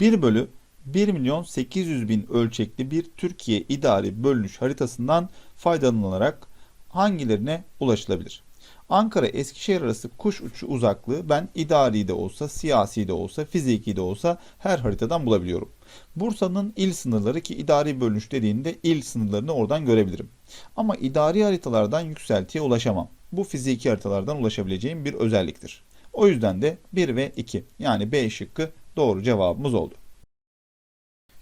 1 bölü 1 milyon 800 bin ölçekli bir Türkiye idari bölünüş haritasından faydalanılarak hangilerine ulaşılabilir? Ankara Eskişehir arası kuş uçuşu uzaklığı ben idari de olsa, siyasi de olsa, fiziki de olsa her haritadan bulabiliyorum. Bursa'nın il sınırları ki idari bölünüş dediğinde il sınırlarını oradan görebilirim. Ama idari haritalardan yükseltiye ulaşamam. Bu fiziki haritalardan ulaşabileceğim bir özelliktir. O yüzden de 1 ve 2 yani B şıkkı doğru cevabımız oldu.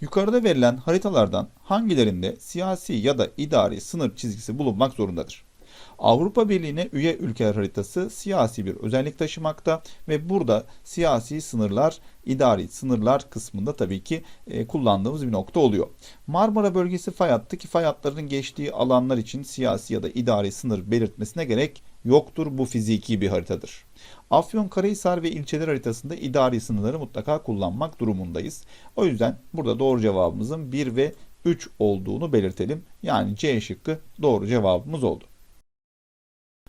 Yukarıda verilen haritalardan hangilerinde siyasi ya da idari sınır çizgisi bulunmak zorundadır? Avrupa Birliği'ne üye ülkeler haritası siyasi bir özellik taşımakta ve burada siyasi sınırlar, idari sınırlar kısmında tabii ki e, kullandığımız bir nokta oluyor. Marmara bölgesi fay hattı ki fay hatlarının geçtiği alanlar için siyasi ya da idari sınır belirtmesine gerek yoktur. Bu fiziki bir haritadır. Afyonkarahisar ve ilçeler haritasında idari sınırları mutlaka kullanmak durumundayız. O yüzden burada doğru cevabımızın 1 ve 3 olduğunu belirtelim. Yani C şıkkı doğru cevabımız oldu.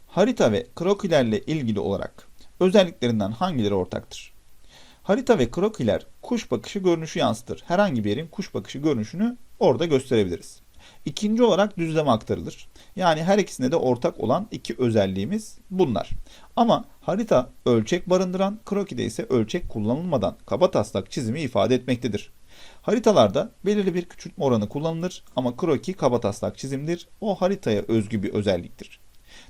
Harita ve krokilerle ilgili olarak özelliklerinden hangileri ortaktır? Harita ve krokiler kuş bakışı görünüşü yansıtır. Herhangi bir yerin kuş bakışı görünüşünü orada gösterebiliriz. İkinci olarak düzleme aktarılır. Yani her ikisinde de ortak olan iki özelliğimiz bunlar. Ama harita ölçek barındıran, krokide ise ölçek kullanılmadan kaba taslak çizimi ifade etmektedir. Haritalarda belirli bir küçültme oranı kullanılır ama kroki kaba taslak çizimdir. O haritaya özgü bir özelliktir.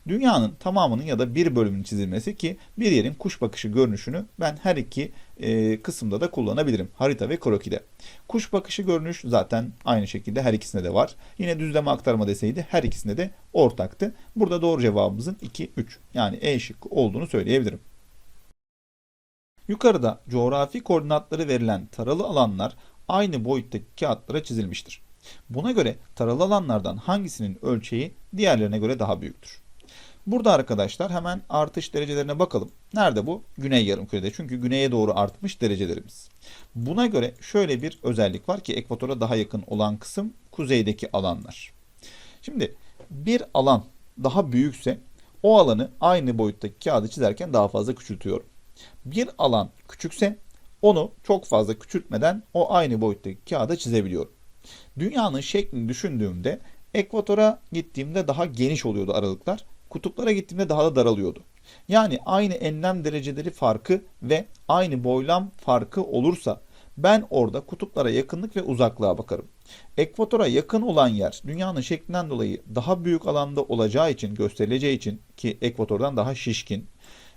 Dünyanın tamamının ya da bir bölümünün çizilmesi ki bir yerin kuş bakışı görünüşünü ben her iki e, kısımda da kullanabilirim. Harita ve krokide. Kuş bakışı görünüş zaten aynı şekilde her ikisinde de var. Yine düzleme aktarma deseydi her ikisinde de ortaktı. Burada doğru cevabımızın 2, 3 yani E şıkkı olduğunu söyleyebilirim. Yukarıda coğrafi koordinatları verilen taralı alanlar aynı boyuttaki kağıtlara çizilmiştir. Buna göre taralı alanlardan hangisinin ölçeği diğerlerine göre daha büyüktür? Burada arkadaşlar hemen artış derecelerine bakalım. Nerede bu? Güney yarımkürede. Çünkü güneye doğru artmış derecelerimiz. Buna göre şöyle bir özellik var ki ekvatora daha yakın olan kısım kuzeydeki alanlar. Şimdi bir alan daha büyükse o alanı aynı boyuttaki kağıdı çizerken daha fazla küçültüyorum. Bir alan küçükse onu çok fazla küçültmeden o aynı boyuttaki kağıda çizebiliyorum. Dünyanın şeklini düşündüğümde ekvatora gittiğimde daha geniş oluyordu aralıklar kutuplara gittiğimde daha da daralıyordu. Yani aynı enlem dereceleri farkı ve aynı boylam farkı olursa ben orada kutuplara yakınlık ve uzaklığa bakarım. Ekvatora yakın olan yer dünyanın şeklinden dolayı daha büyük alanda olacağı için gösterileceği için ki ekvatordan daha şişkin.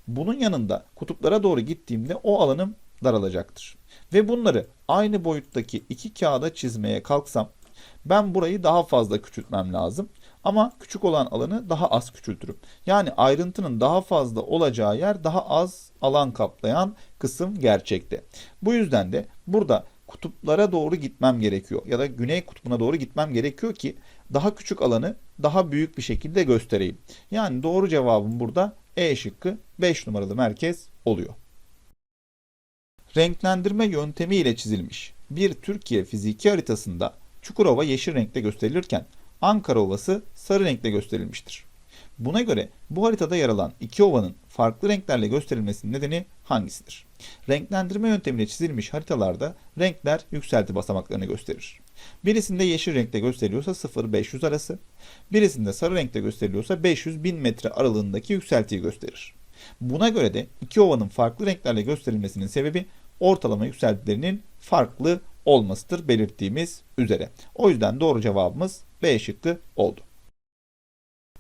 Bunun yanında kutuplara doğru gittiğimde o alanım daralacaktır. Ve bunları aynı boyuttaki iki kağıda çizmeye kalksam ben burayı daha fazla küçültmem lazım. Ama küçük olan alanı daha az küçültürüm. Yani ayrıntının daha fazla olacağı yer daha az alan kaplayan kısım gerçekte. Bu yüzden de burada kutuplara doğru gitmem gerekiyor ya da güney kutbuna doğru gitmem gerekiyor ki daha küçük alanı daha büyük bir şekilde göstereyim. Yani doğru cevabım burada E şıkkı 5 numaralı merkez oluyor. Renklendirme yöntemi ile çizilmiş bir Türkiye fiziki haritasında Çukurova yeşil renkte gösterilirken Ankara Ovası sarı renkle gösterilmiştir. Buna göre bu haritada yer alan iki ovanın farklı renklerle gösterilmesinin nedeni hangisidir? Renklendirme yöntemiyle çizilmiş haritalarda renkler yükselti basamaklarını gösterir. Birisinde yeşil renkte gösteriliyorsa 0-500 arası, birisinde sarı renkte gösteriliyorsa 500-1000 metre aralığındaki yükseltiyi gösterir. Buna göre de iki ovanın farklı renklerle gösterilmesinin sebebi ortalama yükseltilerinin farklı olmasıdır belirttiğimiz üzere. O yüzden doğru cevabımız B şıkkı oldu.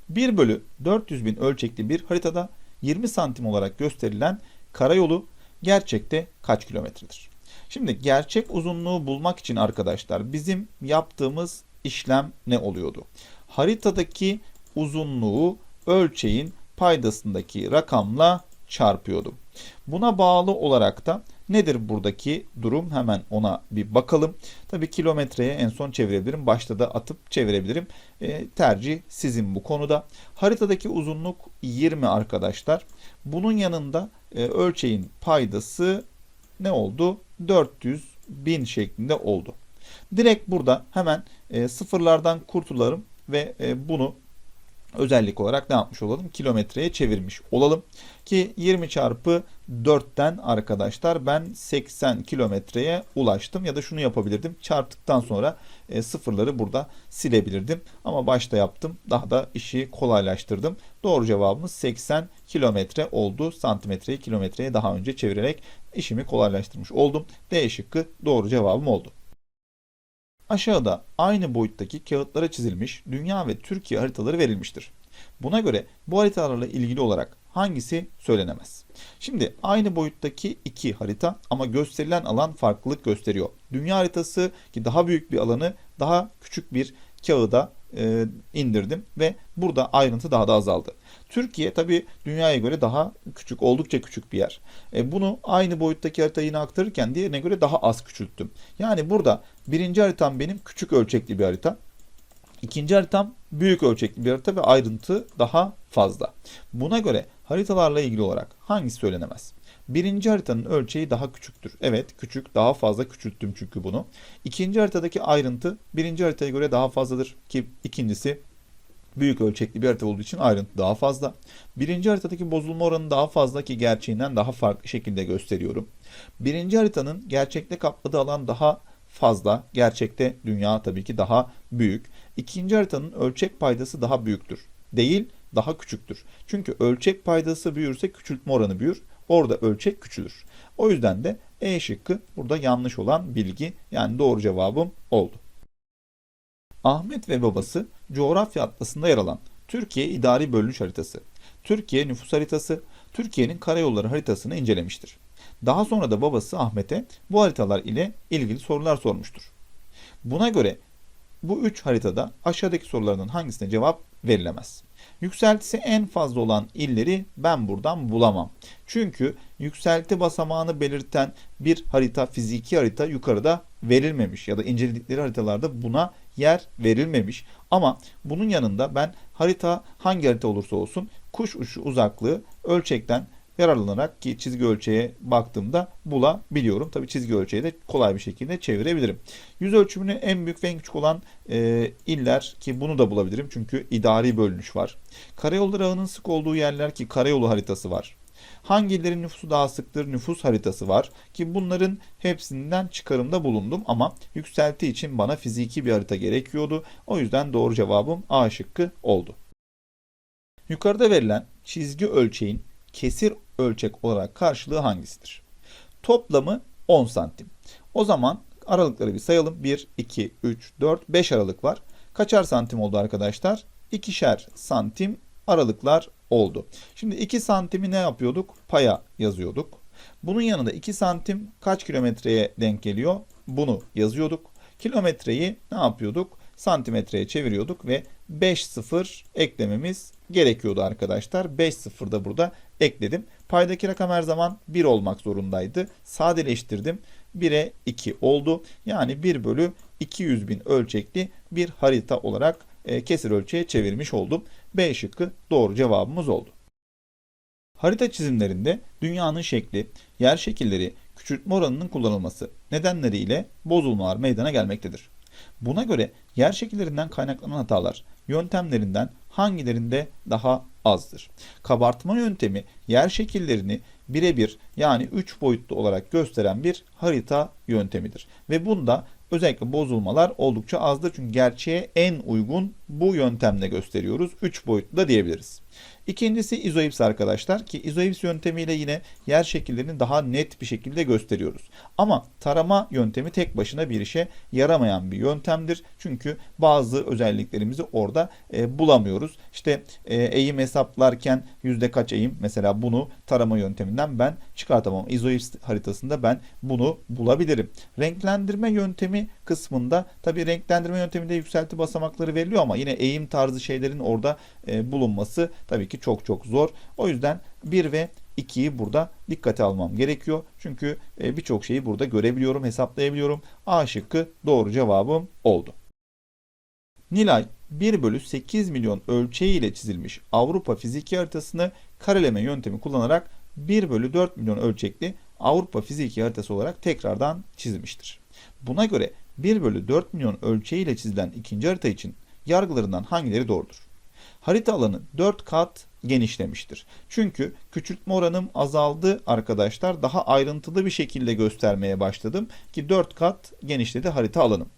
1 bölü 400 bin ölçekli bir haritada 20 santim olarak gösterilen karayolu gerçekte kaç kilometredir? Şimdi gerçek uzunluğu bulmak için arkadaşlar bizim yaptığımız işlem ne oluyordu? Haritadaki uzunluğu ölçeğin paydasındaki rakamla çarpıyordum. Buna bağlı olarak da nedir buradaki durum? Hemen ona bir bakalım. Tabi kilometreye en son çevirebilirim. Başta da atıp çevirebilirim. E, tercih sizin bu konuda. Haritadaki uzunluk 20 arkadaşlar. Bunun yanında e, ölçeğin paydası ne oldu? 400 bin şeklinde oldu. Direkt burada hemen e, sıfırlardan kurtularım ve e, bunu özellik olarak ne yapmış olalım? Kilometreye çevirmiş olalım. Ki 20 çarpı 4'ten arkadaşlar ben 80 kilometreye ulaştım. Ya da şunu yapabilirdim. Çarptıktan sonra e, sıfırları burada silebilirdim. Ama başta yaptım. Daha da işi kolaylaştırdım. Doğru cevabımız 80 kilometre oldu. Santimetreyi kilometreye daha önce çevirerek işimi kolaylaştırmış oldum. D şıkkı doğru cevabım oldu. Aşağıda aynı boyuttaki kağıtlara çizilmiş dünya ve Türkiye haritaları verilmiştir. Buna göre bu haritalarla ilgili olarak hangisi söylenemez? Şimdi aynı boyuttaki iki harita ama gösterilen alan farklılık gösteriyor. Dünya haritası ki daha büyük bir alanı daha küçük bir kağıda e, indirdim ve burada ayrıntı daha da azaldı. Türkiye tabi dünyaya göre daha küçük, oldukça küçük bir yer. E, bunu aynı boyuttaki haritayı yine aktarırken diğerine göre daha az küçülttüm. Yani burada birinci haritam benim küçük ölçekli bir harita. İkinci haritam büyük ölçekli bir harita ve ayrıntı daha fazla. Buna göre haritalarla ilgili olarak hangisi söylenemez? Birinci haritanın ölçeği daha küçüktür. Evet küçük daha fazla küçülttüm çünkü bunu. İkinci haritadaki ayrıntı birinci haritaya göre daha fazladır ki ikincisi büyük ölçekli bir harita olduğu için ayrıntı daha fazla. Birinci haritadaki bozulma oranı daha fazla ki gerçeğinden daha farklı şekilde gösteriyorum. Birinci haritanın gerçekte kapladığı alan daha fazla. Gerçekte dünya tabii ki daha büyük. İkinci haritanın ölçek paydası daha büyüktür. Değil, daha küçüktür. Çünkü ölçek paydası büyürse küçültme oranı büyür. Orada ölçek küçülür. O yüzden de E şıkkı burada yanlış olan bilgi yani doğru cevabım oldu. Ahmet ve babası coğrafya atlasında yer alan Türkiye İdari Bölünüş Haritası, Türkiye Nüfus Haritası, Türkiye'nin karayolları haritasını incelemiştir. Daha sonra da babası Ahmet'e bu haritalar ile ilgili sorular sormuştur. Buna göre bu üç haritada aşağıdaki sorulardan hangisine cevap verilemez? Yükseltisi en fazla olan illeri ben buradan bulamam. Çünkü yükselti basamağını belirten bir harita, fiziki harita yukarıda verilmemiş ya da inceledikleri haritalarda buna yer verilmemiş. Ama bunun yanında ben harita hangi harita olursa olsun kuş uçu uzaklığı ölçekten yararlanarak ki çizgi ölçeğe baktığımda bulabiliyorum. Tabi çizgi ölçeği de kolay bir şekilde çevirebilirim. Yüz ölçümünü en büyük ve en küçük olan e, iller ki bunu da bulabilirim. Çünkü idari bölünüş var. Karayolları ağının sık olduğu yerler ki karayolu haritası var. Hangi illerin nüfusu daha sıktır? Nüfus haritası var ki bunların hepsinden çıkarımda bulundum ama yükselti için bana fiziki bir harita gerekiyordu. O yüzden doğru cevabım A şıkkı oldu. Yukarıda verilen çizgi ölçeğin kesir ölçek olarak karşılığı hangisidir? Toplamı 10 santim. O zaman aralıkları bir sayalım. 1, 2, 3, 4, 5 aralık var. Kaçar santim oldu arkadaşlar? İkişer santim aralıklar oldu. Şimdi 2 santimi ne yapıyorduk? Paya yazıyorduk. Bunun yanında 2 santim kaç kilometreye denk geliyor? Bunu yazıyorduk. Kilometreyi ne yapıyorduk? Santimetreye çeviriyorduk ve 5 sıfır eklememiz gerekiyordu arkadaşlar. 5 sıfır da burada ekledim. Paydaki rakam her zaman 1 olmak zorundaydı. Sadeleştirdim. 1'e 2 oldu. Yani 1 bölü 200 bin ölçekli bir harita olarak e, kesir ölçeğe çevirmiş oldum. B şıkkı doğru cevabımız oldu. Harita çizimlerinde dünyanın şekli, yer şekilleri, küçültme oranının kullanılması nedenleriyle bozulmalar meydana gelmektedir. Buna göre yer şekillerinden kaynaklanan hatalar yöntemlerinden hangilerinde daha azdır? Kabartma yöntemi yer şekillerini birebir yani 3 boyutlu olarak gösteren bir harita yöntemidir. Ve bunda özellikle bozulmalar oldukça azdır. Çünkü gerçeğe en uygun bu yöntemle gösteriyoruz. 3 boyutlu da diyebiliriz. İkincisi izoips arkadaşlar ki izoips yöntemiyle yine yer şekillerini daha net bir şekilde gösteriyoruz. Ama tarama yöntemi tek başına bir işe yaramayan bir yöntemdir. Çünkü bazı özelliklerimizi orada e, bulamıyoruz. İşte e, eğim hesaplarken yüzde kaç eğim mesela bunu tarama yönteminden ben çıkartamam. Izoips haritasında ben bunu bulabilirim. Renklendirme yöntemi kısmında tabi renklendirme yönteminde yükselti basamakları veriliyor ama yine eğim tarzı şeylerin orada e, bulunması tabii ki çok çok zor. O yüzden 1 ve 2'yi burada dikkate almam gerekiyor. Çünkü e, birçok şeyi burada görebiliyorum, hesaplayabiliyorum. A şıkkı doğru cevabım oldu. Nilay 1 bölü 8 milyon ölçeği ile çizilmiş Avrupa fiziki haritasını kareleme yöntemi kullanarak 1 bölü 4 milyon ölçekli Avrupa fiziki haritası olarak tekrardan çizilmiştir. Buna göre 1 bölü 4 milyon ölçeği ile çizilen ikinci harita için yargılarından hangileri doğrudur? Harita alanı 4 kat genişlemiştir. Çünkü küçültme oranım azaldı arkadaşlar. Daha ayrıntılı bir şekilde göstermeye başladım ki 4 kat genişledi harita alanım.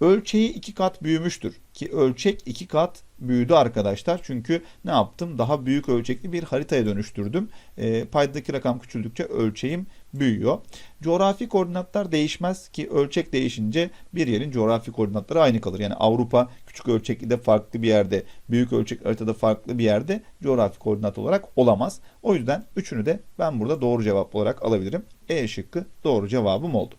Ölçeği 2 kat büyümüştür ki ölçek 2 kat büyüdü arkadaşlar. Çünkü ne yaptım? Daha büyük ölçekli bir haritaya dönüştürdüm. E, paydadaki rakam küçüldükçe ölçeğim büyüyor. Coğrafi koordinatlar değişmez ki ölçek değişince bir yerin coğrafi koordinatları aynı kalır. Yani Avrupa küçük ölçekli de farklı bir yerde, büyük ölçek haritada farklı bir yerde coğrafi koordinat olarak olamaz. O yüzden üçünü de ben burada doğru cevap olarak alabilirim. E şıkkı doğru cevabım oldu.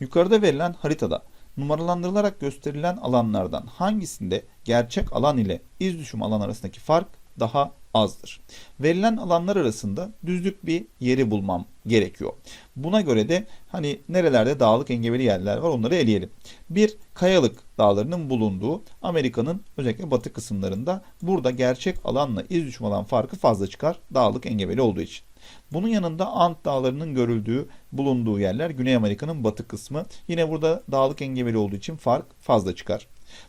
Yukarıda verilen haritada numaralandırılarak gösterilen alanlardan hangisinde gerçek alan ile iz düşüm alan arasındaki fark daha azdır? Verilen alanlar arasında düzlük bir yeri bulmam gerekiyor. Buna göre de hani nerelerde dağlık engebeli yerler var onları eleyelim. Bir kayalık dağlarının bulunduğu Amerika'nın özellikle batı kısımlarında burada gerçek alanla iz düşüm alan farkı fazla çıkar dağlık engebeli olduğu için. Bunun yanında Ant dağlarının görüldüğü, bulunduğu yerler Güney Amerika'nın batı kısmı. Yine burada dağlık engebeli olduğu için fark fazla çıkar.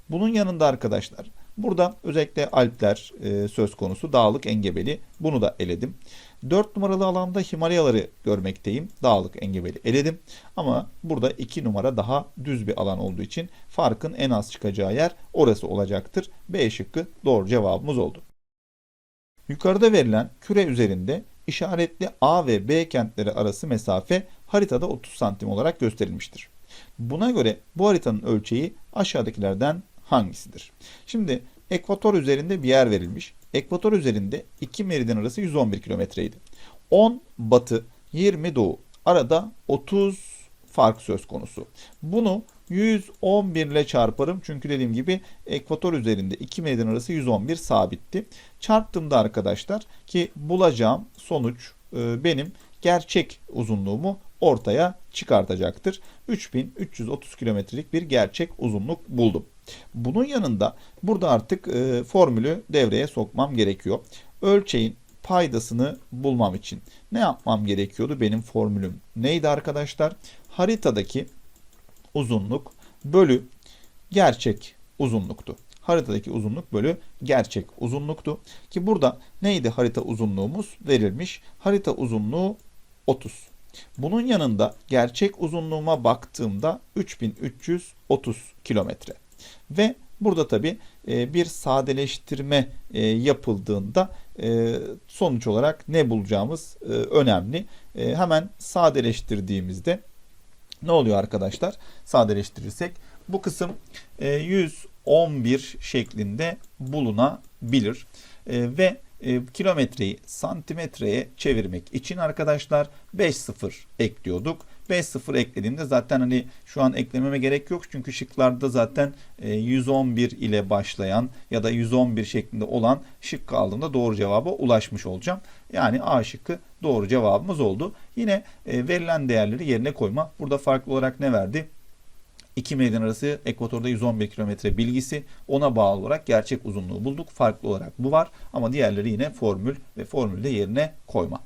Bunun yanında arkadaşlar burada özellikle Alpler e, söz konusu dağlık engebeli. Bunu da eledim. 4 numaralı alanda Himalayaları görmekteyim. Dağlık engebeli eledim. Ama burada 2 numara daha düz bir alan olduğu için farkın en az çıkacağı yer orası olacaktır. B şıkkı doğru cevabımız oldu. Yukarıda verilen küre üzerinde işaretli A ve B kentleri arası mesafe haritada 30 santim olarak gösterilmiştir. Buna göre bu haritanın ölçeği aşağıdakilerden hangisidir? Şimdi ekvator üzerinde bir yer verilmiş. Ekvator üzerinde iki meridyen arası 111 kilometreydi. 10 batı, 20 doğu. Arada 30 fark söz konusu. Bunu 111 ile çarparım. Çünkü dediğim gibi ekvator üzerinde iki meridyen arası 111 sabitti. Çarptığımda arkadaşlar ki bulacağım sonuç e, benim gerçek uzunluğumu ortaya çıkartacaktır. 3330 kilometrelik bir gerçek uzunluk buldum. Bunun yanında burada artık e, formülü devreye sokmam gerekiyor. Ölçeğin paydasını bulmam için ne yapmam gerekiyordu? Benim formülüm neydi arkadaşlar? Haritadaki uzunluk bölü gerçek uzunluktu. Haritadaki uzunluk bölü gerçek uzunluktu. Ki burada neydi harita uzunluğumuz verilmiş. Harita uzunluğu 30. Bunun yanında gerçek uzunluğuma baktığımda 3330 kilometre. Ve burada tabi bir sadeleştirme e, yapıldığında e, sonuç olarak ne bulacağımız e, önemli. Hemen sadeleştirdiğimizde ne oluyor arkadaşlar? Sadeleştirirsek bu kısım 111 şeklinde bulunabilir. Ve e, kilometreyi santimetreye çevirmek için arkadaşlar 5 sıfır ekliyorduk. 5 sıfır eklediğimde zaten hani şu an eklememe gerek yok. Çünkü şıklarda zaten e, 111 ile başlayan ya da 111 şeklinde olan şık aldığımda doğru cevaba ulaşmış olacağım. Yani A şıkkı doğru cevabımız oldu. Yine e, verilen değerleri yerine koyma. Burada farklı olarak ne verdi? İki meydan arası ekvatorda 111 kilometre bilgisi ona bağlı olarak gerçek uzunluğu bulduk. Farklı olarak bu var ama diğerleri yine formül ve formülde yerine koyma.